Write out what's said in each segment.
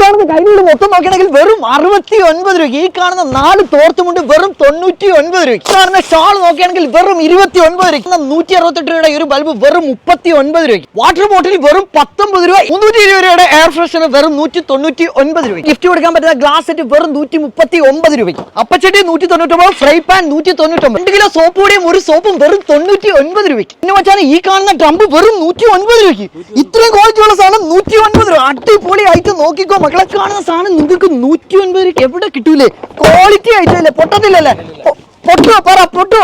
കാണുന്ന കൈനീട് മൊത്തം നോക്കുകയാണെങ്കിൽ വെറും അറുപത്തി ഒൻപത് രൂപ ഈ കാണുന്ന നാല് തോർത്തുമുണ്ട് വെറും തൊണ്ണൂറ്റി ഒൻപത് രൂപ ഈ കാണുന്ന ഷാൾ നോക്കുകയാണെങ്കിൽ വെറും ഇരുപത്തി ഒൻപത് രൂപ നൂറ്റി അറുപത്തെട്ട് രൂപയുടെ ഒരു ബൾബ് വെറും മുപ്പത്തി ഒൻപത് രൂപ വാട്ടർ ബോട്ടിൽ വെറും പത്തൊമ്പത് രൂപ. മുന്നൂറ്റി ഇരുപത് രൂപയുടെ എയർ ഫ്രഷർ വെറും നൂറ്റി തൊണ്ണൂറ്റി ഒൻപത് രൂപ ഗിഫ്റ്റ് കൊടുക്കാൻ പറ്റുന്ന ഗ്ലാസ് സെറ്റ് വെറും നൂറ്റി മുപ്പത്തി ഒമ്പത് രൂപയ്ക്ക്. അപ്പച്ചട്ടി നൂറ്റി തൊണ്ണൂറ്റൊമ്പത് ഫ്രൈ പാൻ നൂറ്റി തൊണ്ണൂറ്റൊമ്പത് രണ്ട് കിലോ സോപ്പ് പൊടിയും ഒരു സോപ്പും വെറും തൊണ്ണൂറ്റി ഒൻപത് രൂപയ്ക്ക്. പിന്നെ വെച്ചാൽ ഈ കാണുന്ന ട്രംപ് വെറും നൂറ്റി ഒൻപത് രൂപയ്ക്ക്. ഇത്രയും ക്വാളിറ്റി ഉള്ള സാധനം നൂറ്റി ഒൻപത് രൂപ. അടിപൊളി ആയിട്ട് നോക്കിക്കോ മക്കളെ കാണുന്ന സാധനം നിങ്ങൾക്ക് നൂറ്റി ഒൻപത് രൂപ എവിടെ കിട്ടൂലേ? ക്വാളിറ്റി ആയിട്ടല്ലേ? പൊട്ടത്തില്ലല്ലേ? പൊട്ടോ പറ പൊട്ടോ.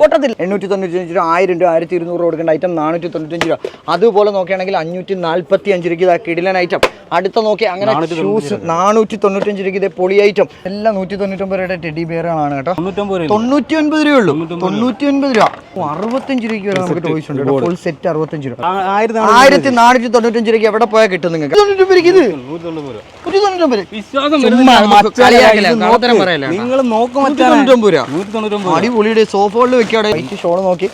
പൊട്ടത്തില്ല. എണ്ണൂറ്റി തൊണ്ണൂറ്റി അഞ്ച് രൂപ ആയിരം രൂപ ആയിരത്തി ഇരുന്നൂറ് കൊടുക്കേണ്ട ഐറ്റം നാനൂറ്റി തൊണ്ണൂറ്റഞ്ച് രൂപ. അതുപോലെ നോക്കുകയാണെങ്കിൽ അഞ്ഞൂറ്റി നാൽപ്പത്തി അഞ്ച് രൂപയ്ക്ക് ഇതാ കിടിലൻ ഐറ്റം അടുത്ത നോക്കി അങ്ങനെ ഷൂസ് നാനൂറ്റി തൊണ്ണൂറ്റഞ്ച് രൂപയ്ക്ക് ഇതേ പൊളി ഐറ്റം എല്ലാം നൂറ്റി തൊണ്ണൂറ്റൊമ്പത് രൂപയുടെ ടെഡി ബിയറുകളാണ് കേട്ടോ. രൂപ തൊണ്ണൂറ്റി ഒൻപത് രൂപ രൂപയുള്ളൂ തൊണ്ണൂറ്റി ഒൻപത് രൂപ. അറുപത്തഞ്ച് രൂപയ്ക്ക് വരെ നമുക്ക് ടോയ്സ് ഉണ്ട് ഫുൾ സെറ്റ് അറുപത്തഞ്ച് രൂപ. ആയിരത്തി നാനൂറ്റി തൊണ്ണൂറ്റഞ്ച് രൂപയ്ക്ക് എവിടെ പോയാൽ കിട്ടും നിങ്ങൾക്ക്? രൂപ. രൂപ. അടിപൊളിയുടെ സോഫകളിൽ വെക്കാടെ. ഷോൾ നോക്കി.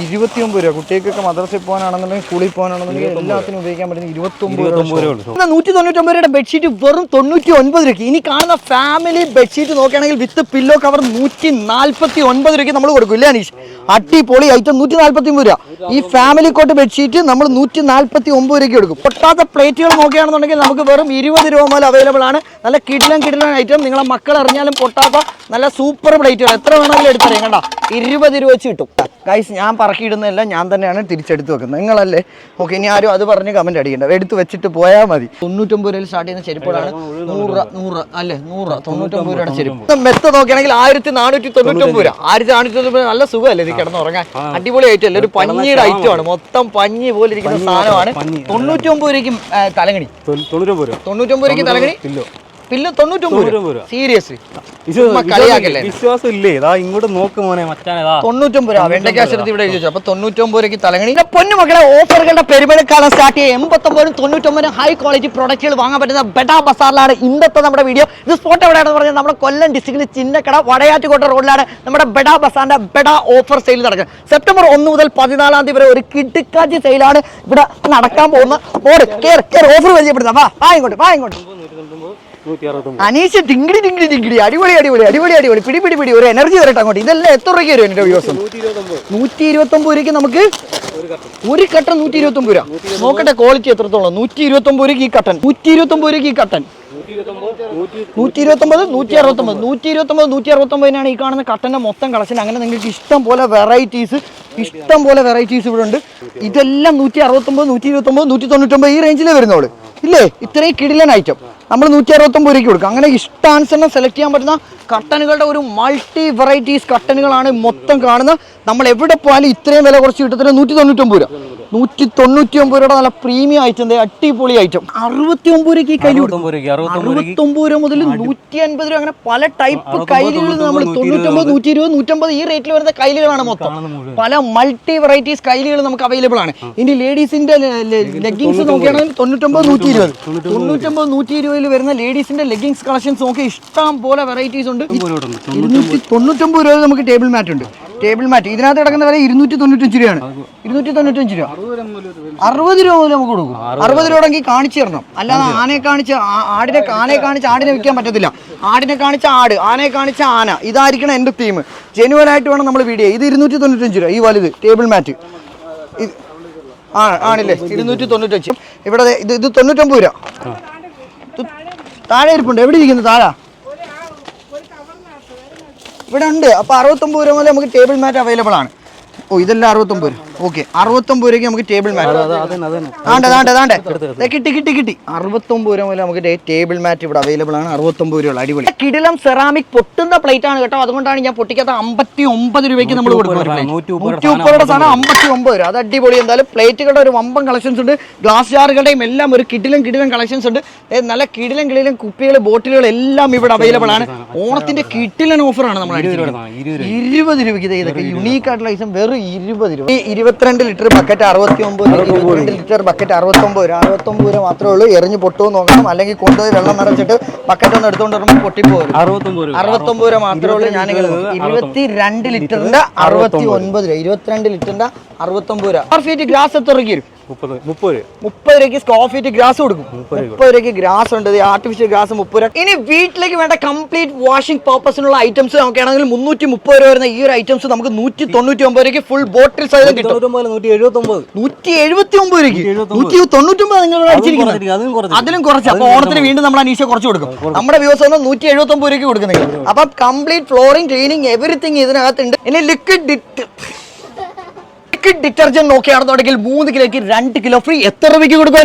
ഇരുപത്തി ഒമ്പത് രൂപ. കുട്ടികൾക്കൊക്കെ മദ്രസയിൽ പോകാനാണെന്നുണ്ടെങ്കിൽ സ്കൂളിൽ പോകാനാണെന്നുണ്ടെങ്കിൽ എല്ലാത്തിനും ഉപയോഗിക്കാൻ പറ്റുന്ന ഇരുപത്തി ഒമ്പത് ഇരുപത്തൊമ്പത് രൂപ. നൂറ്റി തൊണ്ണൂറ്റൊമ്പത് രൂപയുടെ ബെഡ്ഷീറ്റ് വെറും തൊണ്ണൂറ്റി ഒൻപത് രൂപയ്ക്ക്. ഇനി കാണുന്ന ഫാമിലി ബെഡ്ഷീറ്റ് നോക്കുകയാണെങ്കിൽ വിത്ത് പില്ലോ കവർ നൂറ്റി നാൽപ്പത്തി ഒൻപത് രൂപയ്ക്ക് നമ്മൾ കൊടുക്കും. ഇല്ലേ അനീഷ്? അടിപൊളി ഐറ്റം നൂറ്റി നാൽപ്പത്തി ഒമ്പത് രൂപ. ഈ ഫാമിലി കോട്ട് ബെഡ്ഷീറ്റ് നമ്മൾ നൂറ്റി നാൽപ്പത്തി ഒമ്പത് രൂപയ്ക്ക് കൊടുക്കും. പൊട്ടാത്ത പ്ലേറ്റുകൾ നോക്കുകയാണെന്നുണ്ടെങ്കിൽ നമുക്ക് വെറും ഇരുപത് രൂപ മുതൽ അവൈലബിൾ ആണ്. നല്ല കിടിലം കിടിലം ഐറ്റം നിങ്ങളെ മക്കൾ അറിഞ്ഞാലും പൊട്ടാത്ത നല്ല സൂപ്പർ പ്ലേറ്റുകൾ എത്ര വേണമെങ്കിലും എടുത്തറിയാം. കണ്ട? ഇരുപത് രൂപ വെച്ച് കിട്ടും. ഗൈസ് ഞാൻ പറക്കിയിടുന്നതെല്ലാം ഞാൻ തന്നെയാണ് തിരിച്ചെടുത്ത് വെക്കുന്നത്. നിങ്ങളല്ലേ? ഓക്കെ ഇനി ആരും അത് പറഞ്ഞ് കമന്റ് അടിക്കണ്ട. എടുത്ത് വെച്ചിട്ട് പോയാൽ മതി. തൊണ്ണൂറ്റൊമ്പത് രൂപയിൽ സ്റ്റാർട്ട് ചെയ്യുന്ന ചെരുപ്പുകളാണ് നൂറ് രൂപ. നൂറ് രൂപ അല്ലേ? നൂറ് രൂപ തൊണ്ണൂറ്റൊമ്പത് രൂപയുടെ ചെരുപ്പ്. മെത്ത നോക്കുകയാണെങ്കിൽ ആയിരത്തി നാനൂറ്റി തൊണ്ണൂറ്റൊമ്പത് രൂപ. ആയിരത്തി നാനൂറ്റി തൊണ്ണൂറ്റി നല്ല സുഖമല്ലേ ഇത് കിടന്നുറങ്ങാൻ? അടിപൊളി ഐറ്റം അല്ലേ? ഒരു പഞ്ഞിയുടെ ഐറ്റം ആണ്. മൊത്തം പഞ്ഞി പോലെ ഇരിക്കുന്ന സാധനമാണ്. തൊണ്ണൂറ്റൊമ്പത് രൂപയ്ക്കും തലങ്ങണി. തൊണ്ണൂറ്റൊമ്പത് രൂപ തൊണ്ണൂറ്റൊമ്പത് രൂപയ്ക്ക് തലങ്ങണി? പില്ല് തൊണ്ണൂറ്റൊമ്പത് രൂപ. സീരിയസ്ലി ഇത് ചുമ്മാ കളിയാക്കല്ലേ? വിശ്വാസം ഇല്ലേ? ഇതാ ഇങ്ങോട്ട് നോക്ക് മോനെ മച്ചാനേതാ തൊണ്ണൂറ്റൊമ്പത് രൂപ. വെണ്ടക്കാശത്ത് ഇവിടെ എഴുതി വെച്ചു അപ്പൊ തൊണ്ണൂറ്റൊമ്പത് രൂപയ്ക്ക് തലങ്ങണി പിന്നെ പൊന്നു മക്കളെ ഓഫറുകളുടെ പെരുമഴക്കാലം സ്റ്റാർട്ട് ചെയ്യുക എൺപത്തൊമ്പതും തൊണ്ണൂറ്റൊമ്പതും ഹൈ ക്വാളിറ്റി പ്രൊഡക്റ്റുകൾ വാങ്ങാൻ പറ്റുന്ന ബെഡാ ബസാറിലാണ് ഇന്നത്തെ നമ്മുടെ വീഡിയോ ഇത് സ്പോട്ട് എവിടെയാണെന്ന് പറഞ്ഞാൽ നമ്മുടെ കൊല്ലം ഡിസ്ട്രിക്റ്റിൽ ചിന്നക്കട വടയാറ്റുകോട്ട റോഡിലാണ് നമ്മുടെ ബെഡാ ബസാറിന്റെ ബെഡാ ഓഫർ സെയിൽ നടക്കുന്നത്. സെപ്റ്റംബർ ഒന്ന് മുതൽ പതിനാലാം തീയതി വരെ ഒരു കിടുക്കാച്ചി സെയിലാണ് ഇവിടെ നടക്കാൻ പോകുന്ന ഓട് കേറ് കേറ് ഓഫർ പരിചയപ്പെടുത്താം. വാ വാ ഇങ്ങോട്ട് വാ അനീഷ് ടിങ്കിടി ടിങ്കിടി ടിങ്കിടി അടിപൊളി അടിപൊളി അടിപൊളി അടിപൊളി. പിടി പിടി പിടി. ഒരു എനർജി വരട്ടെ അങ്ങോട്ട് ഇതെല്ലാം എത്ര രൂപയ്ക്ക് വരും എന്റെ ദിവസം നൂറ്റി ഇരുപത്തൊമ്പത് രൂപയ്ക്ക് നമുക്ക് ഒരു കട്ടൻ. നൂറ്റി ഇരുപത്തൊമ്പത് രൂപ. നോക്കട്ടെ ക്വാളിറ്റി എത്രത്തോളം? നൂറ്റി ഇരുപത്തൊമ്പത് രൂപയ്ക്ക് ഈ കട്ടൻ. നൂറ്റി ഇരുപത്തി ഒമ്പത് രൂപയ്ക്ക് ഈ കട്ടൻ. നൂറ്റി ഇരുപത്തൊമ്പത് നൂറ്റി അറുപത്തൊമ്പത് നൂറ്റി ഇരുപത്തൊമ്പത് നൂറ്റി അറുപത്തൊമ്പതിനാണ് ഈ കാണുന്ന കട്ടന്റെ മൊത്തം കളക്ഷൻ അങ്ങനെ നിങ്ങൾക്ക് ഇഷ്ടം പോലെ വെറൈറ്റീസ് ഇഷ്ടം പോലെ വെറൈറ്റീസ് ഇവിടെ ഉണ്ട്. ഇതെല്ലാം നൂറ്റി അറുപത്തൊമ്പത് നൂറ്റി ഇരുപത്തൊമ്പത് നൂറ്റി തൊണ്ണൂറ്റൊമ്പത് ഈ റേഞ്ചിലേ വരുന്നുള്ളൂ. ഇല്ലേ? ഇത്രയും കിടിലൻ ഐറ്റം നമ്മൾ നൂറ്റി അറുപത്തൊമ്പത് രൂപയ്ക്ക് കൊടുക്കും. അങ്ങനെ ഇഷ്ടാനുസരണം സെലക്ട് ചെയ്യാൻ പറ്റുന്ന കട്ടനുകളുടെ ഒരു മൾട്ടി വെറൈറ്റീസ് കട്ടനുകളാണ് മൊത്തം കാണുന്നത്. നമ്മൾ എവിടെ പോയാലും ഇത്രയും വില കുറച്ച് കിട്ടത്തില്ല. നൂറ്റി തൊണ്ണൂറ്റൊമ്പത് രൂപ. നൂറ്റി തൊണ്ണൂറ്റി ഒമ്പത് രൂപയുടെ നല്ല പ്രീമിയം ഐറ്റം അടിപൊളി ഐറ്റം അറുപത്തി ഒമ്പത് രൂപയ്ക്ക് കൈ അറുപത്തി അറുപത്തൊമ്പത് അറുപത്തൊമ്പത് രൂപ മുതൽ നൂറ്റി അൻപത് രൂപ അങ്ങനെ പല ടൈപ്പ് കൈലുകൾ നമ്മൾ തൊണ്ണൂറ്റൊമ്പത് നൂറ്റി ഇരുപത് നൂറ്റമ്പത് ഈ റേറ്റിൽ വരുന്ന കൈലുകളാണ് മൊത്തം. പല മൾട്ടി വെറൈറ്റീസ് കൈലുകൾ നമുക്ക് അവൈലബിൾ ആണ്. ഇനി ലേഡീസിന്റെ ലെഗിങ്സ് നോക്കുകയാണെങ്കിൽ തൊണ്ണൂറ്റൊമ്പത് നൂറ്റി ഇരുപത് തൊണ്ണൂറ്റൊമ്പത് നൂറ്റി ഇരുപതിൽ വരുന്ന ലേഡീസിന്റെ ലെഗിങ്സ് കളക്ഷൻസ് നോക്കി ഇഷ്ടം പോലെ വെറൈറ്റീസ് ഉണ്ട്. തൊണ്ണൂറ്റൊമ്പത്. രൂപ നമുക്ക് ടേബിൾ മാറ്റ് ഉണ്ട്. Table mat. ഇതിനകത്ത് കിടക്കുന്ന വില ഇരുന്നൂറ്റി തൊണ്ണൂറ്റഞ്ച് രൂപയാണ്. ഇരുന്നൂറ്റി തൊണ്ണൂറ്റഞ്ച് രൂപ. അറുപത് രൂപ മുതൽ നമുക്ക് കൊടുക്കും. അറുപത് രൂപ. ഉണ്ടെങ്കിൽ കാണിച്ചു തരണം. അല്ലാതെ ആനയെ കാണിച്ച് ആടിനെ ആനയെ കാണിച്ച് ആടിനെ വിൽക്കാൻ പറ്റത്തില്ല. ആടിനെ കാണിച്ച ആട് ആനയെ കാണിച്ച ആന. ഇതായിരിക്കണം എന്റെ തീം ജെനുവൻ ആയിട്ട് വേണം നമ്മൾ വീഡിയോ. ഇത് ഇരുന്നൂറ്റി തൊണ്ണൂറ്റഞ്ച് രൂപ. ഈ വലുത് ടേബിൾ മാറ്റ്. ആണില്ലേ? ഇരുന്നൂറ്റി തൊണ്ണൂറ്റഞ്ച്. ഇവിടെ ഇത് ഇത് തൊണ്ണൂറ്റൊമ്പത് രൂപ. താഴെ ഇരിപ്പുണ്ട്. എവിടെ ഇരിക്കുന്നു താഴെ? ഇവിടെ ഉണ്ട്. അപ്പോൾ അറുപത്തൊമ്പത് രൂപ മുതൽ നമുക്ക് ടേബിൾ മാറ്റ് അവൈലബിൾ ആണ്. ഓ ഇതെല്ലാം അറുപത്തൊമ്പത് രൂപ. ഓക്കെ അറുപത്തൊമ്പത് രൂപയ്ക്ക് നമുക്ക് ടേബിൾ മാറ്റ് ആണ്ടെ ആണ്ടെ കിട്ടി കിട്ടി കിട്ടി. അറുപത്തൊമ്പത് രൂപ മുതൽ നമുക്ക് ടേബിൾ മാറ്റ് ഇവിടെ അവൈലബിൾ ആണ്. അറുപത്തൊമ്പത് രൂപ അടിപൊളി. കിടിലം സെറാമിക് പൊട്ടുന്ന പ്ലേറ്റ് ആണ് കേട്ടോ. അതുകൊണ്ടാണ് ഞാൻ പൊട്ടിക്കാത്ത അമ്പത്തി ഒമ്പത് രൂപയ്ക്ക് നമ്മൾ കൊടുക്കുന്നത്. നൂറ്റി മുപ്പത് സാധനം അമ്പത്തി ഒമ്പത് രൂപ. അത് അടിപൊളി. എന്തായാലും പ്ലേറ്റുകളുടെ ഒരു വമ്പം കളക്ഷൻസ് ഉണ്ട്. ഗ്ലാസ് ജാറുകളുടെയും എല്ലാം ഒരു കിടിലം കിടിലം കളക്ഷൻസ് ഉണ്ട്. നല്ല കിടിലം കിടിലം കുപ്പികൾ ബോട്ടിലുകൾ എല്ലാം ഇവിടെ അവൈലബിൾ ആണ്. ഓണത്തിന്റെ കിടിലൻ ഓഫറാണ് നമ്മൾ. ഇരുപത് രൂപയ്ക്ക് ഇതൊക്കെ യുണീക്ക് ആയിട്ടുള്ള ഐസം വെറും ഇരുപത് രൂപ. ഇരുപത്തിരണ്ട് ലിറ്റർ ബക്കറ്റ് അറുപത്തി ഒമ്പത് ഇരുപത്തിരണ്ട് ലിറ്റർ ബക്കറ്റ് അറുപത്തൊമ്പത് രൂപ. അറുപത്തൊമ്പത് രൂപ മാത്രമേ ഉള്ളൂ. എറിഞ്ഞ് പൊട്ടുമോ നോക്കണം. അല്ലെങ്കിൽ കൊണ്ടുപോയി വെള്ളം നിറച്ചിട്ട് ബക്കറ്റ് ഒന്ന് എടുത്തുകൊണ്ട് വരുമ്പോൾ പൊട്ടിപ്പോകും അറുപത്തൊമ്പത് രൂപ. രൂപ മാത്രമേ ഉള്ളൂ. ഞാൻ ഇരുപത്തി രണ്ട് ലിറ്ററിന്റെ അറുപത്തി ഒൻപത് രൂപ. ഇരുപത്തിരണ്ട് ലിറ്ററിന്റെ അറുപത്തൊമ്പത് രൂപ. സ്ക്വയർ ഫീറ്റ് ഗ്ലാസ് എത്ര രൂപയ്ക്ക് വരും? മുപ്പത് മുപ്പത് രൂപ. മുപ്പത് രൂപയ്ക്ക് സ്ക്വയർ ഫീറ്റ് ഗ്രാസ് കൊടുക്കും. മുപ്പത് രൂപയ്ക്ക് ഗ്രാസ് ഉണ്ട്. ആർട്ടിഫിഷ്യൽ ഗ്രാസ് മുപ്പത് രൂപ. ഇനി വീട്ടിലേക്ക് വേണ്ട കംപ്ലീറ്റ് വാഷിംഗ് പർപ്പസിനുള്ള ഐറ്റംസ് നമുക്കാണെങ്കിൽ മുന്നൂറ്റി മുപ്പത് രൂപ വരുന്ന ഈ ഒരു ഐറ്റംസ് നമുക്ക് നൂറ്റി തൊണ്ണൂറ്റി ഒമ്പത് രൂപയ്ക്ക് ഫുൾ ബോട്ടിൽ സൈസ് കിട്ടും. നൂറ്റി എഴുപത്തൊമ്പത് നൂറ്റി എഴുപത്തി ഒമ്പത് രൂപയ്ക്ക് നൂറ്റി തൊണ്ണൂറ്റി ഒമ്പത് നിങ്ങൾ അടിച്ചിരിക്കുന്നത്. അതിലും കുറച്ച് അതിലും കുറച്ച്. അപ്പൊ ഓണത്തിന് വീണ്ടും നമ്മൾ അനീഷ കുറച്ച് കൊടുക്കും. നമ്മുടെ വ്യൂസ് ഒന്ന് നൂറ്റി എഴുപത്തി ഒമ്പത് രൂപയ്ക്ക് കൊടുക്കുന്നത് അപ്പൊ കംപ്ലീറ്റ് ഫ്ലോറിംഗ് ക്ലീനിങ് എവറിത്തിങ് ഇതിനകത്തുണ്ട്. ഇനി ലിക്വിഡ് ലിക്വിഡ് ഡിറ്റർജന്റ് നോക്കുകയാണെന്നുണ്ടെങ്കിൽ മൂന്ന് കിലോയ്ക്ക് രണ്ട് കിലോ ഫ്രീ എത്ര രൂപയ്ക്ക് കൊടുക്കുക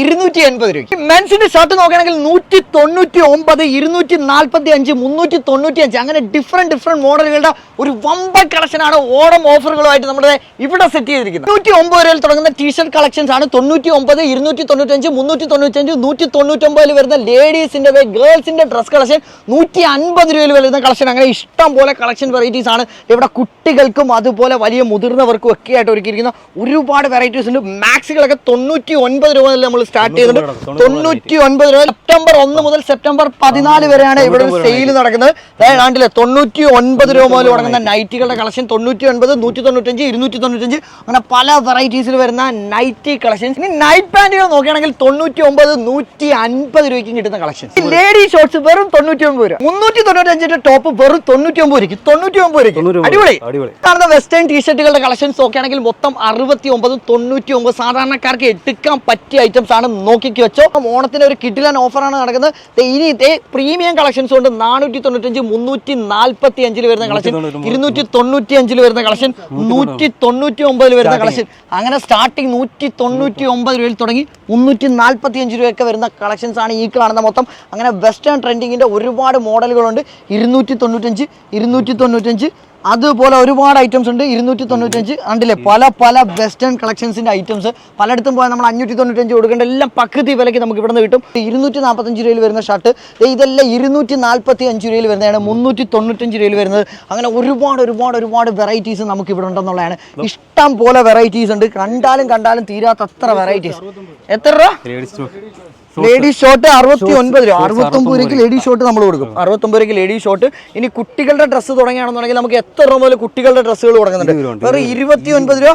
ഇരുന്നൂറ്റി എൺപത് രൂപ മെൻസിന്റെ ഷർട്ട് നോക്കുകയാണെങ്കിൽ നൂറ്റി തൊണ്ണൂറ്റി ഒമ്പത് ഇരുന്നൂറ്റി നാൽപ്പത്തി അഞ്ച് മുന്നൂറ്റി തൊണ്ണൂറ്റി അഞ്ച് അങ്ങനെ ഡിഫറെന്റ് ഡിഫറെന്റ് മോഡലുകളുടെ ഒരു വമ്പൻ കളക്ഷനാണ് ആണ് ഓണം ഓഫറുകളുമായിട്ട് നമ്മുടെ ഇവിടെ സെറ്റ് ചെയ്തിരിക്കുന്നത്. നൂറ്റി ഒമ്പത് രൂപയിൽ തുടങ്ങുന്ന ടീഷർട്ട് കളക്ഷൻസ് ആണ്. തൊണ്ണൂറ്റി ഒമ്പത് ഇരുന്നൂറ്റി തൊണ്ണൂറ്റി അഞ്ച് മുന്നൂറ്റി തൊണ്ണൂറ്റി അഞ്ച് നൂറ്റി തൊണ്ണൂറ്റി ഒമ്പതിൽ വരുന്ന ലേഡീസിന്റെ ഗേൾസിന്റെ ഡ്രസ് കളക്ഷൻ നൂറ്റി അൻപത് രൂപയിൽ വരുന്ന കളക്ഷൻ അങ്ങനെ ഇഷ്ടം പോലെ കളക്ഷൻ വെറൈറ്റീസ് ആണ്. ഇവിടെ കുട്ടികൾക്കും അതുപോലെ വലിയ മുതിർന്നവർക്കും ഒക്കെ ആയിട്ട് ഒരുക്കിയിരിക്കുന്ന ഒരുപാട് വെറൈറ്റീസ് ഉണ്ട്. മാക്സികളൊക്കെ തൊണ്ണൂറ്റി ഒൻപത് രൂപ മുതൽ നമ്മൾ സ്റ്റാർട്ട് ചെയ്തിട്ടുണ്ട്. തൊണ്ണൂറ്റി ഒൻപത് രൂപ സെപ്റ്റംബർ ഒന്ന് മുതൽ സെപ്റ്റംബർ പതിനാല് വരെയാണ് ഇവിടെ സെയിൽ നടക്കുന്നത്. അതായത് തൊണ്ണൂറ്റി ഒൻപത് രൂപ മുതൽ തുടങ്ങുന്ന നൈറ്റികളുടെ കളക്ഷൻ തൊണ്ണൂറ്റി ഒൻപത് നൂറ്റി തൊണ്ണൂറ്റഞ്ച് ഇരുന്നൂറ്റി തൊണ്ണൂറ്റഞ്ച് അങ്ങനെ പല വെറൈറ്റീസിൽ വരുന്ന നൈറ്റി കളക്ഷൻസ് ഇനി നൈറ്റ് പാന്റുകൾ നോക്കുകയാണെങ്കിൽ തൊണ്ണൂറ്റി ഒമ്പത് നൂറ്റി അൻപത് രൂപയ്ക്കും കിട്ടുന്ന കളക്ഷൻ ലേഡി ഷോർട്സ് വെറും തൊണ്ണൂറ്റി ഒമ്പത് രൂപ. മുന്നൂറ്റി തൊണ്ണൂറ്റഞ്ചിന്റെ ടോപ്പ് വെറും തൊണ്ണൂറ്റി ഒമ്പത് രൂപയ്ക്ക്. തൊണ്ണൂറ്റി ഒമ്പത് രൂപയ്ക്ക് അടിപൊളി. കാണുന്ന വെസ്റ്റേൺ ടീഷർട്ടുകളുടെ കളക്ഷൻസ് നോക്കുകയാണെങ്കിൽ മൊത്തം അറുപത്തി ഒമ്പതും തൊണ്ണൂറ്റി ഒമ്പത് സാധാരണക്കാർക്ക് എടുക്കാൻ പറ്റിയ ഐറ്റംസ് ആണ് നോക്കിക്ക് വെച്ചോ. ഓണത്തിന് ഒരു കിഡിലൻ ഓഫറാണ് നടക്കുന്നത്. ഇനി ഇതേ പ്രീമിയം കളക്ഷൻസ് കൊണ്ട് നാനൂറ്റി തൊണ്ണൂറ്റഞ്ച് മുന്നൂറ്റി നാൽപ്പത്തി അഞ്ചിൽ വരുന്ന കളക്ഷൻ. ഇരുന്നൂറ്റി തൊണ്ണൂറ്റി അഞ്ചിൽ വരുന്ന കളക്ഷൻ നൂറ്റി തൊണ്ണൂറ്റി ഒമ്പതിൽ വരുന്ന കളക്ഷൻ അങ്ങനെ സ്റ്റാർട്ടിങ് നൂറ്റി തൊണ്ണൂറ്റി ഒമ്പത് രൂപയിൽ തുടങ്ങി മുന്നൂറ്റി നാൽപ്പത്തി അഞ്ച് രൂപയൊക്കെ വരുന്ന കളക്ഷൻസ് ആണ് ഈ കാണുന്ന മൊത്തം. അങ്ങനെ വെസ്റ്റേൺ ട്രെൻഡിങ്ങിന്റെ ഒരുപാട് മോഡലുകളുണ്ട് ഇരുന്നൂറ്റി തൊണ്ണൂറ്റഞ്ച് ഇരുന്നൂറ്റി തൊണ്ണൂറ്റഞ്ച് അതുപോലെ ഒരുപാട് ഐറ്റംസ് ഉണ്ട്. ഇരുന്നൂറ്റി തൊണ്ണൂറ്റഞ്ച് കണ്ടില്ലേ പല പല വെസ്റ്റേൺ കളക്ഷൻസിന്റെ ഐറ്റംസ് പലയിടത്തും പോയാൽ നമ്മൾ അഞ്ഞൂറ്റി തൊണ്ണൂറ്റഞ്ച് കൊടുക്കേണ്ട എല്ലാം പകുതി വിലയ്ക്ക് നമുക്ക് ഇവിടെ നിന്ന് കിട്ടും. ഇരുന്നൂറ്റി നാൽപ്പത്തഞ്ച് രൂപയിൽ വരുന്ന ഷർട്ട് ഇതെല്ലാം ഇരുന്നൂറ്റി നാൽപ്പത്തി അഞ്ച് രൂപയിൽ വരുന്നതാണ്. മുന്നൂറ്റി തൊണ്ണൂറ്റഞ്ച് രൂപയിൽ വരുന്നത്. അങ്ങനെ ഒരുപാട് ഒരുപാട് ഒരുപാട് വെറൈറ്റീസ് നമുക്ക് ഇവിടെ ഉണ്ടെന്നുള്ളതാണ്. ഇഷ്ടം പോലെ വെറൈറ്റീസ് ഉണ്ട്. കണ്ടാലും കണ്ടാലും തീരാത്തത്ര വെറൈറ്റീസ് എത്ര രൂപ? ലേഡീസ് ഷോട്ട് ഷോർട്ട് അറുപത്തി ഒൻപത് രൂപ അറുപത്തൊമ്പത് രൂപയ്ക്ക് ലേഡി ഷോർട്ട് നമ്മൾ കൊടുക്കും. അറുപത്തൊമ്പത് രൂപയ്ക്ക് ലേഡി ഷോർട്ട് ഇനി കുട്ടികളുടെ ഡ്രസ്സ് തുടങ്ങുകയാണെന്നുണ്ടെങ്കിൽ നമുക്ക് എത്ര രൂപ മുതൽ കുട്ടികളുടെ ഡ്രസ്സുകൾ തുടങ്ങുന്നുണ്ട്? വേറെ ഇരുപത്തി ഒൻപത് രൂപ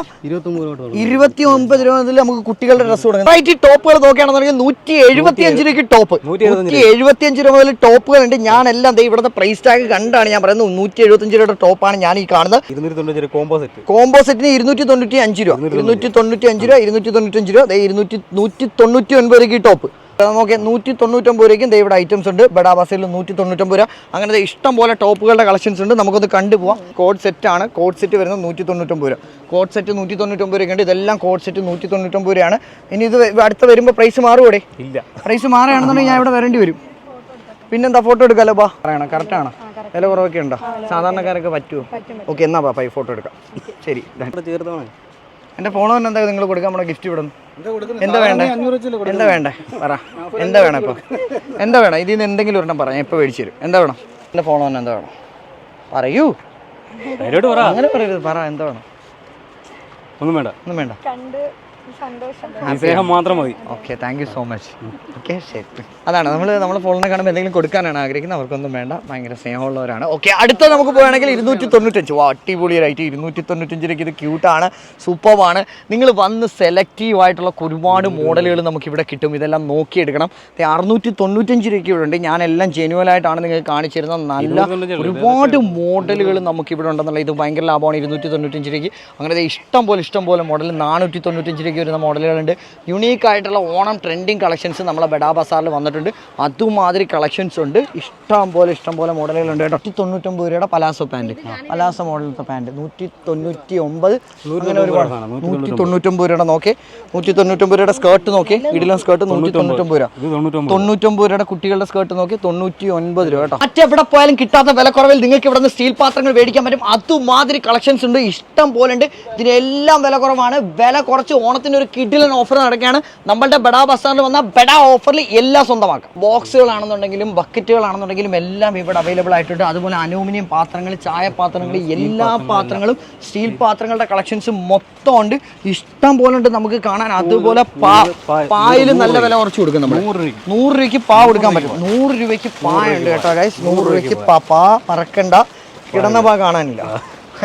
ഇരുപത്തി ഒമ്പത് രൂപ മുതൽ നമുക്ക് കുട്ടികളുടെ ഡ്രസ്സ് തുടങ്ങും വെറൈറ്റി ടോപ്പുകൾ നോക്കുകയാണെന്നുണ്ടെങ്കിൽ നൂറ്റി എഴുപത്തി അഞ്ച് രൂപയ്ക്ക് ടോപ്പ് നൂറ്റി എഴുപത്തി അഞ്ച് രൂപ മുതൽ ടോപ്പുകൾ ഉണ്ട് ഞാൻ എല്ലാം ഇവിടുത്തെ പ്രൈസ് ടാഗ് കണ്ടാണ് ഞാൻ പറയുന്നത്. നൂറ്റി എഴുപത്തി അഞ്ച് രൂപയുടെ ടോപ്പാണ് ഞാൻ ഈ കാണുന്നത്. കോമ്പോ കോംബോ സെറ്റിന് ഇരുന്നൂറ്റി തൊണ്ണൂറ്റി അഞ്ച് രൂപ. ഇരുന്നൂറ്റി തൊണ്ണൂറ്റി അഞ്ച് രൂപ ഇരുന്നൂറ്റി തൊണ്ണൂറ്റി അഞ്ച് രൂപ ഇരുന്നൂറ്റി നൂറ്റി തൊണ്ണൂറ്റി ഒൻപത് രൂപയ്ക്ക് ടോപ്പ് നോക്കിയ നൂറ്റി തൊണ്ണൂറ്റൊമ്പത് രൂപയ്ക്കും ദേ ഇവിടെ ഐറ്റംസ് ഉണ്ട്. ബഡാബാസയിൽ നൂറ്റി തൊണ്ണൂറ്റൊമ്പത് രൂപ. അങ്ങനെ ദേ ഇഷ്ടം പോലെ ടോപ്പുകളുടെ കളക്ഷൻസ് ഉണ്ട്. നമുക്കൊന്ന് കണ്ടുപോവാം. കോഡ് സെറ്റ് ആണ്. കോഡ് സെറ്റ് വരുന്നത് നൂറ്റി തൊണ്ണൂറ്റൊമ്പത് രൂപ. കോഡ് സെറ്റ് നൂറ്റി തൊണ്ണൂറ്റൊമ്പത് രൂപയ്ക്ക് ഉണ്ട്. ഇതെല്ലാം കോഡ് സെറ്റ് നൂറ്റി തൊണ്ണൂറ്റൊമ്പത് രൂപയാണ്. ഇനി ഇത് അടുത്ത വരുമ്പോൾ പ്രൈസ് മാറുകൂടെ ഇല്ല. പ്രൈസ് മാറുകയാണെന്നുണ്ടെങ്കിൽ ഞാൻ ഇവിടെ വരേണ്ടി വരും. പിന്നെന്താ ഫോട്ടോ എടുക്കാലോ ബാ? പറയണം? കറക്റ്റാണ് വില കുറവൊക്കെ ഉണ്ടോ? സാധാരണക്കാരൊക്കെ പറ്റുമോ ഓക്കെ എന്നാ ബാ പൈ ഫോട്ടോ എടുക്കാം. ശരി ദാ. എന്റെ ഫോൺ തന്നെ എന്താ നിങ്ങൾ കൊടുക്കാൻ നമ്മുടെ ഗിഫ്റ്റ് ഇവിടെ എന്താ വേണ്ടേ? എന്താ വേണ്ടേ? പറ. എന്താ വേണം ഇപ്പൊ? എന്താ വേണം? ഇതിൽ നിന്ന് എന്തെങ്കിലും ഒരെണ്ണം പറയാം ഞാൻ ഇപ്പൊ മേടിച്ചു തരും. എന്താ വേണം? എന്റെ ഫോൺ തന്നെ എന്താ വേണം? പറയൂ. അങ്ങനെ പറയരുത്. പറ എന്താ വേണം? ഒന്നും വേണ്ട. ഒന്നും വേണ്ട. സ്നേഹം മാത്രം മതി. Okay thank you so much okay ശരി. അതാണ് നമ്മൾ നമ്മൾ ഫോണിനെ കാണുമ്പോൾ എന്തെങ്കിലും കൊടുക്കാനാണ് ആഗ്രഹിക്കുന്നത് അവർക്കൊന്നും വേണ്ട. ഭയങ്കര സ്നേഹമുള്ളവരാണ്. ഓക്കെ അടുത്ത നമുക്ക് പോവുകയാണെങ്കിൽ ഇരുന്നൂറ്റി തൊണ്ണൂറ്റഞ്ച് വാ അടിപൊളിയായിട്ട് ഇരുന്നൂറ്റി തൊണ്ണൂറ്റഞ്ചിലേക്ക് രൂപയ്ക്ക് ഇത് ക്യൂട്ടാണ് സൂപ്പറാണ് നിങ്ങൾ വന്ന് സെലക്റ്റീവ് ആയിട്ടുള്ള ഒരുപാട് മോഡലുകൾ നമുക്ക് ഇവിടെ കിട്ടും. ഇതെല്ലാം നോക്കിയെടുക്കണം. അറുന്നൂറ്റി തൊണ്ണൂറ്റഞ്ച് രൂപയ്ക്ക് ഇവിടെ ഉണ്ട്. ഞാനെല്ലാം ജെനുവലായിട്ടാണ് നിങ്ങൾക്ക് കാണിച്ചിരുന്ന നല്ല ഒരുപാട് മോഡലുകൾ നമുക്ക് ഇവിടെ ഉണ്ടെന്നുള്ള ഇത് ഭയങ്കര ലാഭമാണ് ഇരുന്നൂറ്റി തൊണ്ണൂറ്റഞ്ച് രൂപയ്ക്ക് അങ്ങനെ ഇഷ്ടം പോലെ ഇഷ്ടം പോലെ മോഡൽ നാനൂറ്റി തൊണ്ണൂറ്റഞ്ച് രൂപയ്ക്ക് വരുന്ന മോഡലുകളുണ്ട്. യുണീക്ക് ആയിട്ടുള്ള ഓണം ട്രെൻഡിങ് കളക്ഷൻസ് നമ്മളെ ബഡാ ബസാറിൽ വന്നിട്ടുണ്ട്. അതുമാതിരി കളക്ഷൻസ് ഉണ്ട്. ഇഷ്ടം പോലെ ഇഷ്ടം പോലെ മോഡലുകളുണ്ട് നൂറ്റി തൊണ്ണൂറ്റൊമ്പത് രൂപയുടെ പലാസോ പാന്റ് പലാസോ മോഡലത്തെ പാന്റ് നൂറ്റി തൊണ്ണൂറ്റി ഒമ്പത് അങ്ങനെ ഒരുപാട്. നൂറ്റി തൊണ്ണൂറ്റൊമ്പത് രൂപയുടെ നോക്കി. നൂറ്റി തൊണ്ണൂറ്റൊമ്പത് രൂപയുടെ സ്കേർട്ട് നോക്കി. ഇടിലും സ്കേർട്ട് നൂറ്റി തൊണ്ണൂറ്റൊമ്പത് രൂപ. തൊണ്ണൂറ്റൊമ്പത് രൂപയുടെ കുട്ടികളുടെ സ്കേർട്ട് നോക്കി. തൊണ്ണൂറ്റി ഒൻപത് രൂപ കേട്ടോ. മറ്റെവിടെ പോയാലും കിട്ടാത്ത വിലക്കുറവിൽ നിങ്ങൾക്ക് ഇവിടെ നിന്ന് സ്റ്റീൽ പാത്രങ്ങൾ മേടിക്കാൻ പറ്റും. അതുമാതിരി കളക്ഷൻസ് ഉണ്ട്. ഇഷ്ടം പോലെ ഉണ്ട്. ഇതിനെല്ലാം വില കുറവാണ് വില കുറച്ച് ഓണത്തിന് ഒരു കിഡിലൻ ഓഫർ നടക്കുകയാണ്. നമ്മളുടെ ബഡാ ബസാറിൽ വന്ന ബഡാ ഓഫറിൽ എല്ലാം സ്വന്തമാക്കാം. ബോക്സുകളാണെന്നുണ്ടെങ്കിലും ബക്കറ്റുകളാണെന്നുണ്ടെങ്കിലും എല്ലാം ഇവിടെ അവൈലബിൾ ആയിട്ടുണ്ട്. അതുപോലെ അലൂമിനിയം പാത്രങ്ങൾ ചായ പാത്രങ്ങൾ എല്ലാ പാത്രങ്ങളും സ്റ്റീൽ പാത്രങ്ങളുടെ കളക്ഷൻസ് മൊത്തം ഉണ്ട് ഇഷ്ടം പോലെ ഉണ്ട് നമുക്ക് കാണാൻ. അതുപോലെ പായിൽ നല്ല വില കുറച്ച് കൊടുക്കും നമ്മൾ നൂറ് രൂപയ്ക്ക്. പാ കൊടുക്കാൻ പറ്റും. നൂറ് രൂപയ്ക്ക് പായ ഉണ്ട് കേട്ടോ ഗൈസ് നൂറ് രൂപയ്ക്ക് പാ മറക്കണ്ട. കിടന്ന പാ കാണാനില്ല.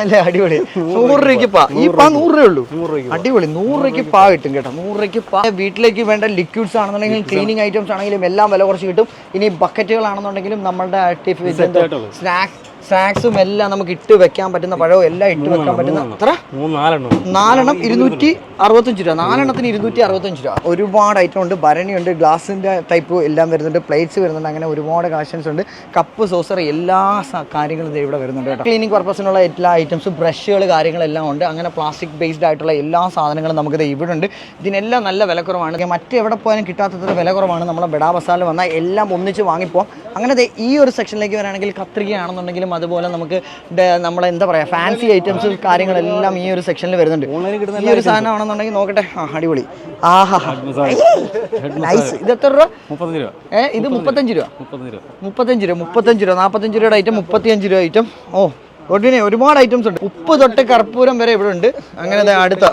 അല്ലേ? അടിപൊളി. നൂറ് രൂപയ്ക്ക് പാ. ഈ പാ നൂറ് രൂപ ഉള്ളൂ. അടിപൊളി. നൂറ് രൂപയ്ക്ക് പാ. കിട്ടും കേട്ടോ. നൂറ് രൂപയ്ക്ക് പാ. വീട്ടിലേക്ക് വേണ്ട ലിക്വിഡ്സ് ആണെന്നുണ്ടെങ്കിലും ക്ലീനിങ് ഐറ്റംസ് ആണെങ്കിലും എല്ലാം വില കുറച്ച് കിട്ടും. ഇനി ബക്കറ്റുകളാണെന്നുണ്ടെങ്കിലും നമ്മളുടെ ആർട്ടിഫിഷ്യൽ സ്നാക്സ് സ്നാക്സും എല്ലാം നമുക്ക് ഇട്ട് വെക്കാൻ പറ്റുന്ന പഴവും എല്ലാം ഇട്ട് വെക്കാൻ പറ്റുന്ന അത്ര? നാലെണ്ണം ഇരുന്നൂറ്റി അറുപത്തഞ്ച് രൂപ. നാലെണ്ണത്തിന് ഇരുന്നൂറ്റി അറുപത്തഞ്ച് രൂപ. ഒരുപാട് ഐറ്റം ഉണ്ട്. ഭരണിയുണ്ട് ഗ്ലാസിന്റെ ടൈപ്പ് എല്ലാം വരുന്നുണ്ട്. പ്ലേറ്റ്സ് വരുന്നുണ്ട്. അങ്ങനെ ഒരുപാട് കളക്ഷൻസ് ഉണ്ട്. കപ്പ് സോസർ എല്ലാ കാര്യങ്ങളും ഇവിടെ വരുന്നുണ്ട് കേട്ടോ. ക്ലീനിങ് പർപ്പസിനുള്ള എല്ലാ ഐറ്റംസും ബ്രഷുകൾ കാര്യങ്ങളെല്ലാം ഉണ്ട്. അങ്ങനെ പ്ലാസ്റ്റിക് ബേസ്ഡ് ആയിട്ടുള്ള എല്ലാ സാധനങ്ങളും നമുക്ക് ദേ ഇവിടെ ഉണ്ട്. ഇതിനെല്ലാം നല്ല വിലക്കുറവാണ് മറ്റെവിടെ പോയാലും കിട്ടാത്തത്ര വില കുറവാണ്. നമ്മളെ ബെഡാ ബസാറിൽ വന്നാൽ എല്ലാം ഒന്നിച്ച് വാങ്ങിപ്പോ. അങ്ങനെ ഈ ഒരു സെക്ഷനിലേക്ക് വരാണെങ്കിൽ കത്രികയാണെന്നുണ്ടെങ്കിലും അതുപോലെ നമുക്ക് നമ്മളെ എന്താ പറയുക ഫാൻസി ഐറ്റംസ് കാര്യങ്ങളെല്ലാം ഈ ഒരു സെക്ഷനിൽ വരുന്നുണ്ട്. ഈ ഒരു സാധനം ആണെന്നുണ്ടെങ്കിൽ നോക്കട്ടെ. ആ അടിപൊളി. ആഹാ. നൈസ് ഇത് എത്ര രൂപ? ഏ ഇത് മുപ്പത്തഞ്ച് രൂപ. മുപ്പത്തഞ്ച് രൂപ. മുപ്പത്തഞ്ച് രൂപ നാൽപ്പത്തഞ്ച് രൂപയുടെ ഐറ്റം മുപ്പത്തിയഞ്ച് രൂപ ഐറ്റം ഓ ഒടിനെ ഒരുപാട് ഐറ്റംസ് ഉണ്ട്. ഉപ്പ് തൊട്ട് കർപ്പൂരം വരെ ഇവിടെ ഉണ്ട്. അങ്ങനെ അടുത്ത.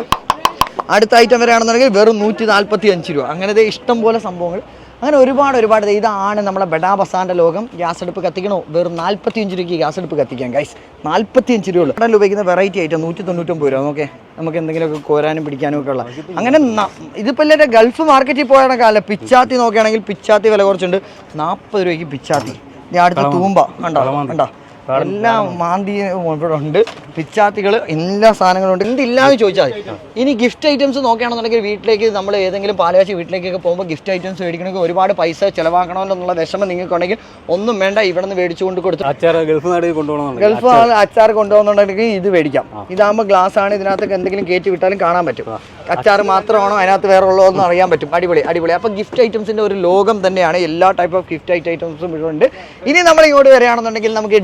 അടുത്ത ഐറ്റം വരെ ആണെന്നുണ്ടെങ്കിൽ വെറും നൂറ്റി നാൽപ്പത്തി അഞ്ച് രൂപ അങ്ങനത്തെ ഇഷ്ടം പോലെ സംഭവങ്ങൾ. അങ്ങനെ ഒരുപാട് ഒരുപാട് ഇതാണ് നമ്മുടെ ബെഡാ ബസാറിന്റെ ലോകം. ഗ്യാസ് അടുപ്പ് കത്തിക്കണോ? വെറും നാൽപ്പത്തി അഞ്ച് രൂപയ്ക്ക് ഗ്യാസ് അടുപ്പ് കത്തിക്കാം ഗൈസ് നാൽപ്പത്തി അഞ്ച് രൂപ ഉള്ളൂ ഇവിടെ ഉപയോഗിക്കുന്ന വെറൈറ്റി ആയിട്ട് നൂറ്റി തൊണ്ണൂറ്റൊമ്പത് രൂപ. നോക്കേ നമുക്ക് എന്തെങ്കിലുമൊക്കെ കോരാനും പിടിക്കാനും ഒക്കെ ഉള്ള അങ്ങനെ ഇതിപ്പോൾ എല്ലാവരും ഗൾഫ് മാർക്കറ്റിൽ പോയാണ് കാലം. പിച്ചാത്തി നോക്കുകയാണെങ്കിൽ പിച്ചാത്തി വില കുറച്ചുണ്ട്. നാൽപ്പത് രൂപയ്ക്ക് പിച്ചാത്തി. ഞാൻ അടുത്ത തൂമ്പ. കണ്ടോ? കണ്ടോ? എല്ലാം മാന്തി ഇവിടെ ഉണ്ട് പിച്ചാത്തികൾ എല്ലാ സാധനങ്ങളും ഉണ്ട്. എന്തില്ലാന്ന് ചോദിച്ചാൽ മതി. ഇനി ഗിഫ്റ്റ് ഐറ്റംസ് നോക്കുകയാണെന്നുണ്ടെങ്കിൽ വീട്ടിലേക്ക് നമ്മൾ ഏതെങ്കിലും പാലകാശി വീട്ടിലേക്കൊക്കെ പോകുമ്പോൾ ഗിഫ്റ്റ് ഐറ്റംസ് മേടിക്കണമെങ്കിൽ ഒരുപാട് പൈസ ചിലവാക്കണമെന്നുള്ള എന്നുള്ള വിഷമം നിങ്ങൾക്ക് ഉണ്ടെങ്കിൽ ഒന്നും വേണ്ട. ഇവിടെ നിന്ന് മേടിച്ചുകൊണ്ട് കൊടുത്തു അച്ചാർ ഗൾഫ് നാട് ഗൾഫ് അച്ചാർ കൊണ്ടുപോകുന്നുണ്ടെങ്കിൽ ഇത് മേടിക്കാം. ഇതാകുമ്പോൾ ഗ്ലാസ് ആണ് ഇതിനകത്തൊക്കെ എന്തെങ്കിലും കയറ്റി വിട്ടാലും കാണാൻ പറ്റും. അച്ചാർ മാത്രമാണോ അതിനകത്ത് വേറെ ഉള്ളതെന്ന് അറിയാൻ പറ്റും. അടിപൊളി അടിപൊളി. അപ്പോൾ ഗിഫ്റ്റ് ഐറ്റംസിന്റെ ഒരു ലോകം തന്നെയാണ്. എല്ലാ ടൈപ്പ് ഓഫ് ഗിഫ്റ്റ് ഐറ്റംസും ഇവിടെ ഉണ്ട് ഇനി നമ്മൾ ഇങ്ങോട്ട് വരികയാണെന്നുണ്ടെങ്കിൽ നമുക്ക്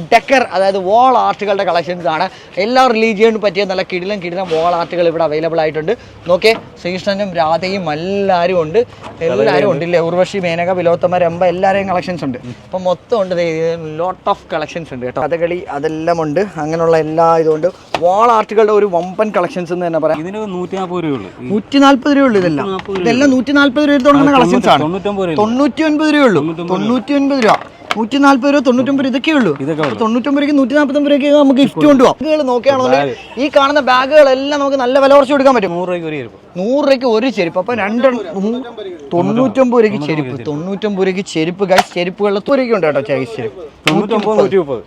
അതായത് വോൾ ആർട്ടുകളുടെ കളക്ഷൻസ് ആണ്. എല്ലാ റിലീജിയനും പറ്റിയ നല്ല കിടിലം കിടിലം വോൾ ആർട്ടുകൾ ഇവിടെ അവൈലബിൾ ആയിട്ടുണ്ട്. നോക്കേ ശ്രീകൃഷ്ണനും രാധയും എല്ലാവരും ഉണ്ട്. എല്ലാവരും ഉണ്ടല്ലേ? ഉർവശി മേനക വിലോത്തമ രംഭ എല്ലാവരെയും കളക്ഷൻസ് ഉണ്ട്. അപ്പം മൊത്തം ഉണ്ട് ലോട്ട് ഓഫ് കളക്ഷൻസ് ഉണ്ട് കേട്ടോ. കഥകളി അതെല്ലാം ഉണ്ട്. അങ്ങനെയുള്ള എല്ലാ ഇതുകൊണ്ട് വാൾ ആർട്ടുകളുടെ ഒരു വമ്പൻ കളക്ഷൻസ് എന്ന് തന്നെ പറയാം. ഇതിന് നൂറ്റി നാൽപ്പത് രൂപയുള്ളൂ നൂറ്റി നാൽപ്പത് രൂപയുള്ളൂ. ഇതെല്ലാം ഇതെല്ലാം നൂറ്റി നാൽപ്പത് രൂപ തുടങ്ങുന്ന കളക്ഷൻസ് ആണ്. തൊണ്ണൂറ്റി ഒൻപത് രൂപയുള്ളൂ. തൊണ്ണൂറ്റി ഒൻപത് രൂപ. നൂറ്റി നാല്പത് രൂപ തൊണ്ണൂറ്റൊമ്പത് ഇതൊക്കെ ഉള്ളൂ. തൊണ്ണൂറ്റൊമ്പത് നൂറ്റി നാൽപ്പത്തൊമ്പത് രൂപയ്ക്ക് നമുക്ക് ഗിഫ്റ്റ് കൊണ്ടുപോകാം ബാഗുകൾ നോക്കുകയാണെന്നുണ്ടെങ്കിൽ ഈ കാണുന്ന ബാഗുകളെല്ലാം നമുക്ക് നല്ല വില കുറച്ച് കൊടുക്കാൻ പറ്റും. നൂറ് രൂപയ്ക്ക് ഒരു ചെരുപ്പ് നൂറ് രൂപയ്ക്ക് ഒരു ചെരുപ്പ്. അപ്പൊ രണ്ട് തൊണ്ണൂറ്റൊമ്പത് രൂപയ്ക്ക് ചെരുപ്പ്. തൊണ്ണൂറ്റൊമ്പത് രൂപയ്ക്ക് ചെരുപ്പ്. ഗൈസ് ചെരുപ്പുകളിൽ രൂപയ്ക്ക് ഉണ്ട് കേട്ടോ ചൈസ് ചെരുപ്പ്.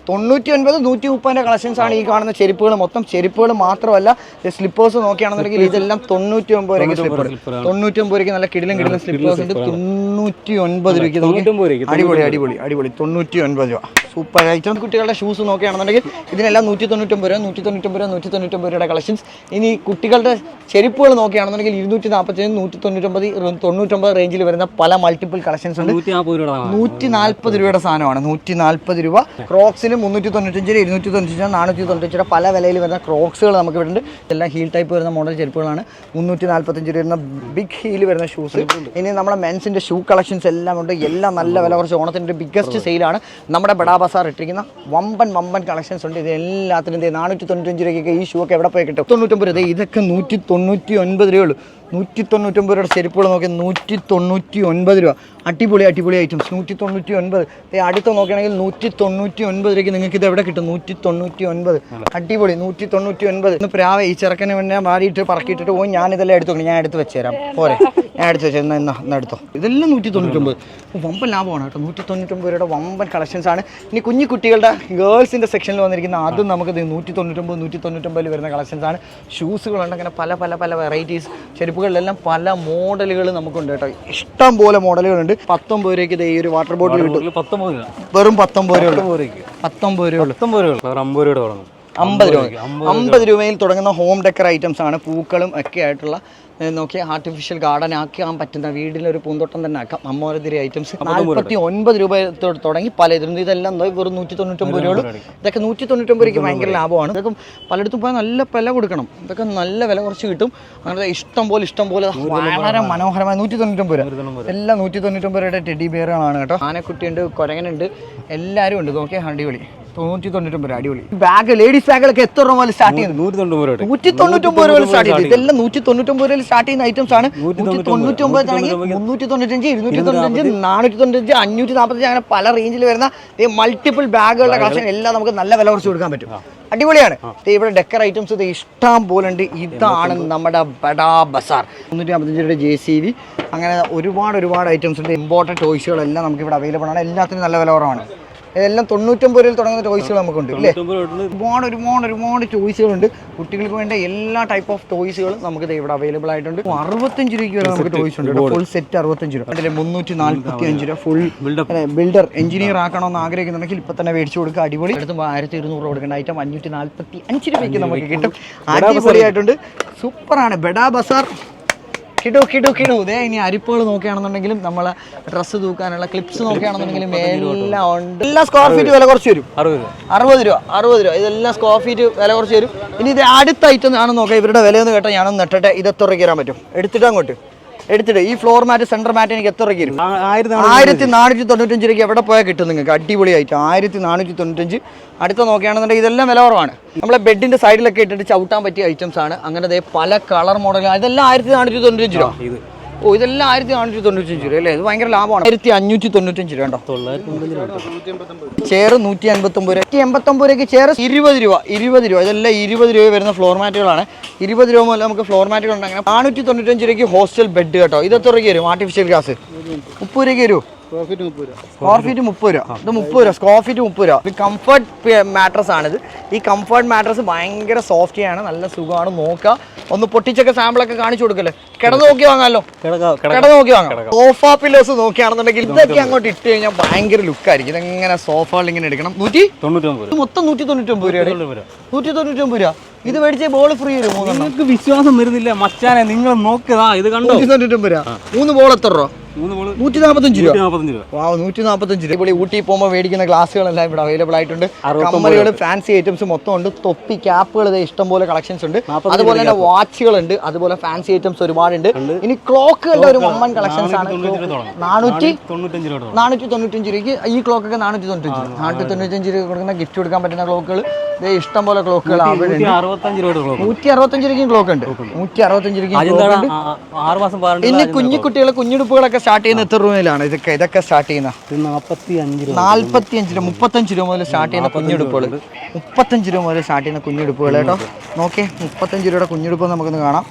തൊണ്ണൂറ്റി ഒൻപത് നൂറ്റി മുപ്പതിന്റെ കളക്ഷൻസ് ആണ് ഈ കാണുന്ന ചെരുപ്പുകൾ. മൊത്തം ചെരുപ്പുകൾ മാത്രമല്ല സ്ലിപ്പേഴ്സ് നോക്കുകയാണെന്നുണ്ടെങ്കിൽ ഇതെല്ലാം തൊണ്ണൂറ്റി ഒമ്പത് രൂപയ്ക്ക് സ്ലിപ്പർ slipper. തൊണ്ണൂറ്റി ഒമ്പത് രൂപയ്ക്ക് നല്ല കിടിലും കിടിലും സ്ലിപ്പേഴ്സ് ഉണ്ട്. തൊണ്ണൂറ്റി ഒൻപത് രൂപയ്ക്ക് രൂപയ്ക്ക് അടിപൊളി അടിപൊളി അടിപൊളി. തൊണ്ണൂറ്റി ഒൻപത് രൂപ. സൂപ്പർ ഐറ്റം കുട്ടികളുടെ ഷൂസ് നോക്കുകയാണെന്നുണ്ടെങ്കിൽ ഇതിനെല്ലാം നൂറ്റി തൊണ്ണൂറ്റൊമ്പത് രൂപ നൂറ്റി തൊണ്ണൂറ്റൊമ്പത് രൂപ നൂറ്റി തൊണ്ണൂറ്റൊമ്പത് രൂപയുടെ കളക്ഷൻസ് ഇനി കുട്ടികളുടെ ചെരുപ്പുകൾ നോക്കുകയാണെന്നുണ്ടെങ്കിൽ ഇരുന്നൂറ്റി നാൽപ്പത്തേഴ് നൂറ്റി തൊണ്ണൂറ്റൊമ്പത് തൊണ്ണൂറ്റൊമ്പത് റേഞ്ചിൽ വരുന്ന പല മൾട്ടിപ്പിൾ കളക്ഷൻസ് ഉണ്ട്. നൂറ്റി നാൽപ്പത് രൂപ രൂപയുടെ സാധനമാണ്. നൂറ്റി നാൽപ്പത് രൂപ ക്രോക്സിന് മുന്നൂറ്റി തൊണ്ണൂറ്റഞ്ച് രൂപ. ഇരുന്നൂറ്റി തൊണ്ണൂറ്റഞ്ച് നാനൂറ്റി തൊണ്ണൂറ്റഞ്ച് പല വിലയിൽ വരുന്ന ക്രോക്സുകൾ നമുക്ക് ഇവിടെ ഉണ്ട് എല്ലാം ഹീൽ ടൈപ്പ് വരുന്ന മോഡൽ ചെരുപ്പുകളാണ്. മുന്നൂറ്റി നാൽപ്പത്തഞ്ച് രൂപ വരുന്ന ബിഗ് ഹീൽ വരുന്ന ഷൂസ് ഇനി നമ്മുടെ മെൻസിന്റെ ഷൂ കളക്ഷൻസ് എല്ലാം ഉണ്ട്. എല്ലാം നല്ല വില കുറച്ച് ഓണത്തിന്റെ ബിഗ്ഗസ്റ്റ് സെയിലാണ് നമ്മുടെ ബഡാ ബസാർ ഇട്ടിരിക്കുന്ന വമ്പൻ വമ്പൻ കളക്ഷൻസ് ഉണ്ട്. ഇത് എല്ലാത്തിനും നാനൂറ്റി തൊണ്ണൂറ്റഞ്ച് രൂപയ്ക്ക് ഈ ഷൂ ഒക്കെ എവിടെ പോയി കിട്ടും? തൊണ്ണൂറ്റൊമ്പത് രൂപ. ഇതൊക്കെ നൂറ്റി തൊണ്ണൂറ്റി ഒൻപത് രൂപയുള്ളൂ നൂറ്റി തൊണ്ണൂറ്റൊമ്പത് രൂപയുടെ ചെരുപ്പുകൾ നോക്കിയാൽ നൂറ്റി തൊണ്ണൂറ്റി ഒൻപത് രൂപ. അടിപൊളി അടിപൊളി ഐറ്റംസ് നൂറ്റി തൊണ്ണൂറ്റി ഒൻപത് അടുത്ത നോക്കുകയാണെങ്കിൽ നൂറ്റി തൊണ്ണൂറ്റി ഒൻപത് രൂപയ്ക്ക് നിങ്ങൾക്ക് ഇത് എവിടെ കിട്ടും? നൂറ്റി തൊണ്ണൂറ്റി ഒൻപത് അടിപൊളി നൂറ്റി തൊണ്ണൂറ്റി ഒൻപത് ഇന്ന് പ്രാവ ഈ ചെറുക്കനെ പിന്നെ മാറിയിട്ട് പറക്കിയിട്ടിട്ട് പോയി ഞാൻ ഇതെല്ലാം എടുത്തു ഞാൻ എടുത്ത് വെച്ചുതരാം. പോരെ. ഞാൻ എടുത്ത് വെച്ചു എന്നാ എന്നാ എന്നാ എടുത്തോ. ഇതെല്ലാം നൂറ്റി തൊണ്ണൂറ്റൊമ്പത് വമ്പൻ ലാഭമാണ് കേട്ടോ. നൂറ്റി തൊണ്ണൂറ്റൊമ്പത് രൂപയുടെ വമ്പൻ കളക്ഷൻസ് ആണ്. ഇനി കുഞ്ഞു കുട്ടികളുടെ ഗേൾസിന്റെ സെക്ഷനിൽ വന്നിരിക്കുന്ന ആദ്യം നമുക്ക് നൂറ്റി തൊണ്ണൂറ്റൊമ്പത് നൂറ്റി തൊണ്ണൂറ്റൊമ്പതിൽ വരുന്ന കളക്ഷൻസ് ആണ്. ഷൂസുകളുണ്ട് അങ്ങനെ പല പല പല വെറൈറ്റീസ് ചെരുപ്പുകളിലെല്ലാം പല മോഡലുകൾ നമുക്കുണ്ട് കേട്ടോ. ഇഷ്ടം പോലെ മോഡലുകളുണ്ട് പത്തൊമ്പത് രൂപയ്ക്ക് ദേ ഈ ഒരു വാട്ടർ ബോട്ടിൽ കിട്ടും. രൂപ. വെറും പത്തൊമ്പത് രൂപ പത്തൊമ്പത് രൂപ പത്തൊമ്പത് രൂപ അമ്പത് രൂപയുടെ തുടങ്ങും അമ്പത് രൂപ. അമ്പത് രൂപയിൽ തുടങ്ങുന്ന ഹോം ഡെക്കർ ഐറ്റംസ് ആണ് പൂക്കളും ഒക്കെ ആയിട്ടുള്ള നോക്കിയാൽ ആർട്ടിഫിഷ്യൽ ഗാർഡൻ ആക്കാൻ പറ്റുന്ന വീടിനൊരു പൂന്തോട്ടം തന്നെ ആക്കാം. അമ്മോരതിരി ഐറ്റംസ് നാൽപ്പത്തി ഒൻപത് രൂപ തുടങ്ങി. പല ഇതിലും ഇതെല്ലാം എന്തോ വെറും നൂറ്റി തൊണ്ണൂറ്റൊമ്പത് രൂപ ഇതൊക്കെ നൂറ്റി തൊണ്ണൂറ്റൊമ്പത് രൂപയ്ക്ക് ഭയങ്കര ലാഭമാണ്. ഇതൊക്കെ പലയിടത്തും പോയാൽ നല്ല വില കൊടുക്കണം. ഇതൊക്കെ നല്ല വില കുറച്ച് കിട്ടും. അങ്ങനെ ഇഷ്ടം പോലെ ഇഷ്ടം പോലെ വളരെ മനോഹരമായ നൂറ്റി തൊണ്ണൂറ്റൊമ്പത് രൂപ. എല്ലാം നൂറ്റി തൊണ്ണൂറ്റൊമ്പത് രൂപയുടെ ടെഡി ബിയറുകളാണ് കേട്ടോ. ആനക്കുട്ടിയുണ്ട് കുരങ്ങനുണ്ട് എല്ലാവരും ഉണ്ട് നോക്കിയാൽ അടിപൊളി. തൊണ്ണൂറ്റി തൊണ്ണൂറ്റൊമ്പത് അടിപൊളി ബാഗ് ലേഡീസ് ബാഗുകളൊക്കെ എത്ര രൂപ മുതൽ സ്റ്റാർട്ട് ചെയ്യുന്നത്? നൂറ്റി തൊണ്ണൂറ് രൂപ നൂറ്റി തൊണ്ണൂറ്റൊമ്പത് രൂപ സ്റ്റാർട്ട് ചെയ്തു ഇതെല്ലാം നൂറ്റി തൊണ്ണൂറ്റൊമ്പത് രൂപയിൽ സ്റ്റാർട്ട് ചെയ്യുന്ന ഐറ്റംസ് ആണ്. നൂറ്റി നൂറ്റി തൊണ്ണൂറ്റൊമ്പത് ആണെങ്കിൽ മുന്നൂറ്റി തൊണ്ണൂറ്റഞ്ച് ഇരുന്നൂറ്റി തൊണ്ണൂറ്റഞ്ച് നാനൂറ്റി തൊണ്ണൂറ്റഞ്ച് അഞ്ഞൂറ്റി നാൽപ്പത്തഞ്ച് അങ്ങനെ പല റേഞ്ചിൽ വരുന്ന മൾട്ടിപ്പിൾ ബാഗുകളുടെ കളക്ഷൻ എല്ലാം നമുക്ക് നല്ല വില കുറച്ച് കൊടുക്കാൻ പറ്റും. അടിപൊളിയാണ്. ദേ ഇവിടെ ഡെക്കർ ഐറ്റംസ് ഇത് ഇഷ്ടം പോലെ ഉണ്ട്. ഇതാണ് നമ്മുടെ ബഡാ ബസാർ. മുന്നൂറ്റി അമ്പത്തഞ്ച് രൂപയുടെ ജെ സി വി അങ്ങനെ ഒരുപാട് ഒരുപാട് ഐറ്റംസ് ഉണ്ട്. ഇമ്പോർട്ടന്റ് ടോയ്സുകളെല്ലാം നമുക്ക് ഇവിടെ അവൈലബിൾ ആണ്. എല്ലാത്തിനും നല്ല വില കുറവാണ്. ഇതെല്ലാം തൊണ്ണൂറ്റൊമ്പത് രൂപയിൽ തുടങ്ങുന്ന ടോയ്സുകൾ നമുക്കുണ്ട് അല്ലേ. ഒരുപാട് ഒരുപാട് ഒരുപാട് ചോയ്സുകളുണ്ട് കുട്ടികൾക്ക് വേണ്ട എല്ലാ ടൈപ്പ് ഓഫ് ടോയ്സുകളും നമുക്ക് ഇവിടെ അവൈലബിൾ ആയിട്ടുണ്ട്. അറുപത്തഞ്ച് രൂപയ്ക്ക് വരെ നമുക്ക് ടോയ്സ് ഉണ്ട് ഫുൾ സെറ്റ് അറുപത്തഞ്ച് രൂപ. അതിൽ മുന്നൂറ്റി നാല്പത്തി അഞ്ച് രൂപ ഫുൾ ബിൽഡർ എഞ്ചിനീയർ ആക്കണമെന്ന് ആഗ്രഹിക്കുന്നുണ്ടെങ്കിൽ ഇപ്പൊ തന്നെ മേടിച്ചു കൊടുക്കുക. അടിപൊളി. എടുത്തുമ്പോൾ ആയിരത്തി ഇരുന്നൂറ് രൂപ കൊടുക്കേണ്ട ഐറ്റം അഞ്ഞൂറ്റി നാല്പത്തി അഞ്ച് രൂപയ്ക്ക് നമുക്ക് കിട്ടും അടിപൊളിയായിട്ടുണ്ട്. സൂപ്പറാണ്. ബെഡാ ബസാർ. കിടു കിടു കിടു. ഇതേ ഇനി അരിപ്പുകൾ നോക്കുകയാണെന്നുണ്ടെങ്കിലും നമ്മളെ ഡ്രസ്സ് തൂക്കാനുള്ള ക്ലിപ്സ് നോക്കുകയാണെന്നുണ്ടെങ്കിലും എല്ലാം ഉണ്ട്. എല്ലാ സ്ക്വയർ ഫീറ്റ് വില കുറച്ച് വരും. അറുപത് രൂപ. അറുപത് രൂപ അറുപത് രൂപ. ഇതെല്ലാം സ്ക്വയർ ഫീറ്റ് വില കുറച്ച് വരും. ഇനി ഇത് അടുത്ത ഐറ്റം ആണെന്ന് നോക്കാം. ഇവരുടെ വിലയൊന്ന് കേട്ടാൽ ഞാനൊന്ന് നെട്ടട്ടെ ഇത് എത്ര രൂപയ്ക്ക് തരാൻ പറ്റും. എടുത്തിട്ട് അങ്ങോട്ട്. എടുത്തിട്ട് ഈ ഫ്ലോർ മാറ്റ് സെന്റർ മാറ്റ് എനിക്ക് എത്ര രൂപയ്ക്ക് ആ- ആയിരത്തി നാനൂറ്റി തൊണ്ണൂറ്റഞ്ച് രൂപയ്ക്ക് എവിടെ പോയാൽ കിട്ടും നിങ്ങൾക്ക്? അടിപൊളിയായിട്ട് ആയിരത്തി നാനൂറ്റി തൊണ്ണൂറ്റഞ്ച്. അടുത്ത നോക്കുകയാണെന്നുണ്ടെങ്കിൽ ഇതെല്ലാം വില കുറവാണ്. നമ്മളെ ബെഡിന്റെ സൈഡിലൊക്കെ ഇട്ടിട്ട് ചവിട്ടാൻ പറ്റിയ ഐറ്റംസ് ആണ്. അങ്ങനെ പല കളർ മോഡൽ ഇതെല്ലാം ആയിരത്തി നാനൂറ്റി തൊണ്ണൂറ്റഞ്ച് രൂപ. ഓ ഇതെല്ലാം ആയിരത്തി നാനൂറ്റി തൊണ്ണൂറ്റഞ്ച് രൂപ അല്ലേ? ഇത് ഭയങ്കര ലാഭമാണ്. ആയിരത്തി അഞ്ഞൂറ്റി തൊണ്ണൂറ്റഞ്ച് രൂപ ഉണ്ടോ ചെയർ നൂറ്റി അൻപത്തൊമ്പത് രൂപ. എൺപത്തൊമ്പത് രൂപയ്ക്ക് ചെയർ ഇരുപത് രൂപ. ഇരുപത് രൂപ. ഇതെല്ലാം ഇരുപത് രൂപ വരുന്ന ഫ്ലോർ മാറ്റുകളാണ് ഇരുപത് രൂപ മുതൽ നമുക്ക് ഫ്ലോർ മാറ്റുകൾ ഉണ്ട് അങ്ങനെ നാനൂറ്റി തൊണ്ണൂറ്റഞ്ച് രൂപയ്ക്ക് ഹോസ്റ്റൽ ബെഡ് കേട്ടോ. ഇത് എത്ര രൂപയ്ക്ക് വരും? ആർട്ടിഫിഷ്യൽ ഗ്യാസ് മുപ്പത് രൂപയ്ക്ക് വരും. സ്ക്വയർ ഫീറ്റ് മുപ്പത് രൂപ. ഇത് മുപ്പത് രൂപ സ്ക്വയർ ഫീറ്റ് മുപ്പത് രൂപ. ഇത് കംഫർട്ട് മാട്രസ് ആണിത്. ഈ കംഫർട്ട് മാട്രസ് ഭയങ്കര സോഫ്റ്റ് ആണ് നല്ല സുഖമാണ്. നോക്കുക. ഒന്ന് പൊട്ടിച്ചൊക്കെ സാമ്പിളൊക്കെ കാണിച്ചു കൊടുക്കല്ലേ? കിടന്ന് നോക്കി വാങ്ങാമല്ലോ കിടന്ന് നോക്കി വാങ്ങാം. സോഫ പില്ലേഴ്സ് നോക്കുകയാണെന്നുണ്ടെങ്കിൽ ഇതൊക്കെ അങ്ങോട്ട് ഇട്ട് കഴിഞ്ഞാൽ ഭയങ്കര ലുക്കായിരിക്കും ഇതെങ്ങനെ സോഫകൾ ഇങ്ങനെ എടുക്കണം? നൂറ്റി? തൊണ്ണൂറ്റൊമ്പത് മൊത്തം നൂറ്റി തൊണ്ണൂറ്റൊമ്പത് ഒമ്പത് രൂപ. നൂറ്റി തൊണ്ണൂറ്റൊമ്പത് രൂപ. ഇത് മേടിച്ച ബോൾ ഫ്രീ വരും നിങ്ങൾക്ക് വിശ്വാസം വരുന്നില്ല മച്ചാനെ. നിങ്ങൾ നോക്കിയതാ ഇത് കണ്ടോ? തൊണ്ണൂറ്റൊമ്പത് രൂപ. മൂന്ന് ബോൾ എത്ര രൂപ? നൂറ്റി നാൽപ്പത്തഞ്ച് രൂപ. വാ നൂറ്റി നാൽപ്പത്തഞ്ച് രൂപ. ഇവിടെ ഊട്ടി പോകുമ്പോൾ മേടിക്കുന്ന ഗ്ലാസ്സുകളെല്ലാം ഇവിടെ അവൈലബിൾ ആയിട്ടുണ്ട്. കമ്മലുകൾ ഫാൻസി ഐറ്റംസ് മൊത്തം ഉണ്ട്. തൊപ്പി ക്യാപ്പുകൾ ഇഷ്ടംപോലെ കളക്ഷൻസ് ഉണ്ട്. അതുപോലെ തന്നെ വാച്ചുകളുണ്ട് അതുപോലെ ഫാൻസി ഐറ്റംസ് ഒരുപാടുണ്ട്. ഇനി ക്ലോക്കുകളുടെ ഒരു വമ്പൻ കളക്ഷൻസ് ആണ്. നാനൂറ്റി നാനൂറ്റി തൊണ്ണൂറ്റഞ്ച് രൂപയ്ക്ക് ഈ ക്ലോക്ക് ഒക്കെ നാനൂറ്റി തൊണ്ണൂറ്റഞ്ച്. നാനൂറ്റി തൊണ്ണൂറ്റഞ്ച് രൂപ കൊടുക്കുന്ന ഗിഫ്റ്റ് കൊടുക്കാൻ പറ്റുന്ന ക്ലോക്കുകൾ ഇഷ്ടം പോലെ ക്ലോക്കുകൾ നൂറ്റി അറുപത്തഞ്ച് രൂപയ്ക്കും ക്ലോക്ക് ഉണ്ട്. നൂറ്റി അറുപത്തഞ്ച് രൂപയ്ക്കും ഇനി കുഞ്ഞു കുട്ടികളെ കുഞ്ഞുടുപ്പുകളൊക്കെ സ്റ്റാർട്ട് ചെയ്യുന്ന എത്ര രൂപയിലാണ് ഇതൊക്കെ ഇതൊക്കെ സ്റ്റാർട്ട് ചെയ്യുന്ന? നാല്പത്തി അഞ്ച് രൂപ. മുപ്പത്തഞ്ച് രൂപ മുതൽ സ്റ്റാർട്ട് ചെയ്യുന്ന കുഞ്ഞുടുപ്പുകൾ മുപ്പത്തഞ്ച് രൂപ മുതൽ സ്റ്റാർട്ട് ചെയ്യുന്ന കുഞ്ഞുടുപ്പുകൾ കേട്ടോ. നോക്കേ മുപ്പത്തഞ്ച് രൂപയുടെ കുഞ്ഞുടുപ്പ് നമുക്കൊന്ന് കാണാം.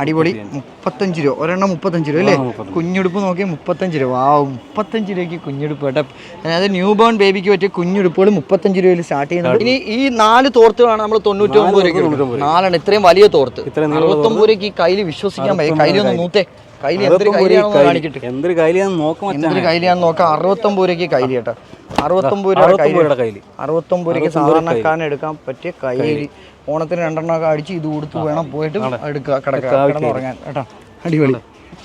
അടിപൊളി മുപ്പത്തഞ്ച് രൂപ. ഒരെണ്ണം മുപ്പത്തഞ്ച് രൂപ അല്ലേ? കുഞ്ഞുടുപ്പ് നോക്കി മുപ്പത്തഞ്ച് രൂപ. ആ മുപ്പത്തഞ്ച് രൂപയ്ക്ക് കുഞ്ഞുടുപ്പ് കേട്ടോ. അതായത് ന്യൂ ബോൺ ബേബിക്ക് പറ്റിയ കുഞ്ഞുടുപ്പുകൾ മുപ്പത്തഞ്ച് രൂപയിൽ സ്റ്റാർട്ട് ചെയ്യുന്നത് ഇനി ഈ നാല് തോർത്തുകളാണ് നമ്മൾ തൊണ്ണൂറ്റി ഒമ്പത് രൂപ. നാലെണ്ണം ഇത്രയും വലിയ തോർത്ത്. അറുപത്തൊമ്പത് രൂപയ്ക്ക് ഈ കയ്യിൽ വിശ്വസിക്കാൻ വയ്യ. കയ്യിലൊന്ന് നൂത്തേ. എന്തൊരു കയ്യിലാന്ന് നോക്കാം മച്ചാനെ. എന്തൊരു കയ്യിലാന്ന് നോക്കാം. അറുപത്തൊമ്പത് രൂപയ്ക്ക് കൈലി കേട്ടോ. അറുപത്തൊമ്പത് രൂപയുടെ രൂപയ്ക്ക് സാധാരണക്കാരന് എടുക്കാൻ പറ്റിയ കൈലി ഓണത്തിന് രണ്ടെണ്ണം ഒക്കെ അടിച്ച് ഇത് കൊടുത്ത് വേണം പോയിട്ട് എടുക്കുക കിടക്കുക കിടന്നുറങ്ങാൻ. കേട്ടോ. അടിപൊളി.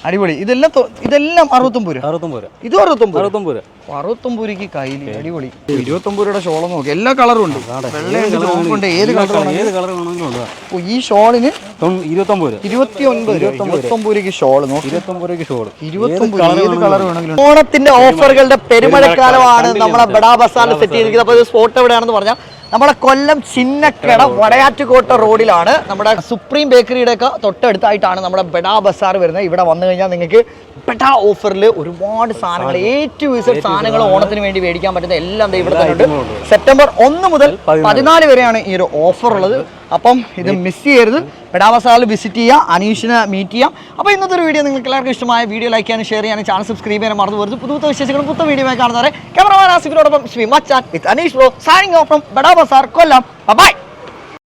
അടിപൊളി. ഇതെല്ലാം ഇതെല്ലാം അറുപത്തൊമ്പത് രൂപ. അറുപത്തൊമ്പത് രൂപ. ഇതും അറുപത്തൊമ്പത് രൂപ. അറുപത്തൊമ്പത് രൂപ. അറുപത്തൊമ്പത് രൂപയ്ക്ക് കയ്യിൽ അടിപൊളി. ഇരുപത്തൊമ്പത് രൂപയുടെ ഷോളം നോക്കി. എല്ലാ കളറും ഉണ്ട്. വെള്ളയുണ്ട് ഏത് കളർ ഏത് കളർ വേണമെങ്കിലും ഈ ഷോളിന് ഇരുപത്തൊമ്പത് രൂപ. ഇരുപത്തി ഒൻപത് രൂപ. ഇരുപത്തൊമ്പത് രൂപയ്ക്ക് ഷോൾ നോക്കി. ഇരുപത്തൊമ്പത് രൂപയ്ക്ക് ഷോൾ. ഇരുപത്തൊമ്പത് ഏത് കളർ വേണമെങ്കിലും ഓണത്തിന്റെ ഓഫറുകളുടെ പെരുമഴക്കാലമാണ്. നമ്മളെ ബഡാ ബസാറിൽ സെറ്റ് ചെയ്തിരിക്കുന്നത്. അപ്പോൾ സ്പോട്ട് എവിടെയാണെന്ന് പറഞ്ഞാൽ നമ്മുടെ കൊല്ലം ചിന്നക്കട വടയാറ്റുകോട്ട റോഡിലാണ് നമ്മുടെ സുപ്രീം ബേക്കറിയുടെ ഒക്കെ തൊട്ടടുത്തായിട്ടാണ് നമ്മുടെ ബെഡാ ബസാർ വരുന്നത്. ഇവിടെ വന്നു കഴിഞ്ഞാൽ നിങ്ങൾക്ക് ബെഡാ ഓഫറിൽ ഒരുപാട് സാധനങ്ങൾ ഏറ്റവും വിസിറ്റ് സാധനങ്ങൾ ഓണത്തിന് വേണ്ടി മേടിക്കാൻ പറ്റുന്ന എല്ലാം ഇവിടെ തന്നെ ഉണ്ട് സെപ്റ്റംബർ ഒന്ന് മുതൽ പതിനാല്. വരെയാണ് ഈ ഒരു ഓഫർ ഉള്ളത് അപ്പം ഇത് മിസ് ചെയ്യരുത്. പെടാവസാൽ വിസിറ്റ് ചെയ്യുക അനീഷിനെ മീറ്റ് ചെയ്യാം. അപ്പോൾ ഇന്നത്തെ ഒരു വീഡിയോ നിങ്ങൾക്ക് എല്ലാവർക്കും ഇഷ്ടമായ വീഡിയോ ലൈക്ക് ചെയ്യാനും ഷെയർ ചെയ്യാനും ചാനൽ സബ്സ്ക്രൈബ് ചെയ്യാനും മറന്നു പോകരുത് പുതു പുതു വിശേഷങ്ങളും പുത്ത വീഡിയോ കാണുന്നവരെ cameraman ആസിഫിനോടൊപ്പം Shri Machan with Aneesh bro signing off from Badabazar Kollam. Bye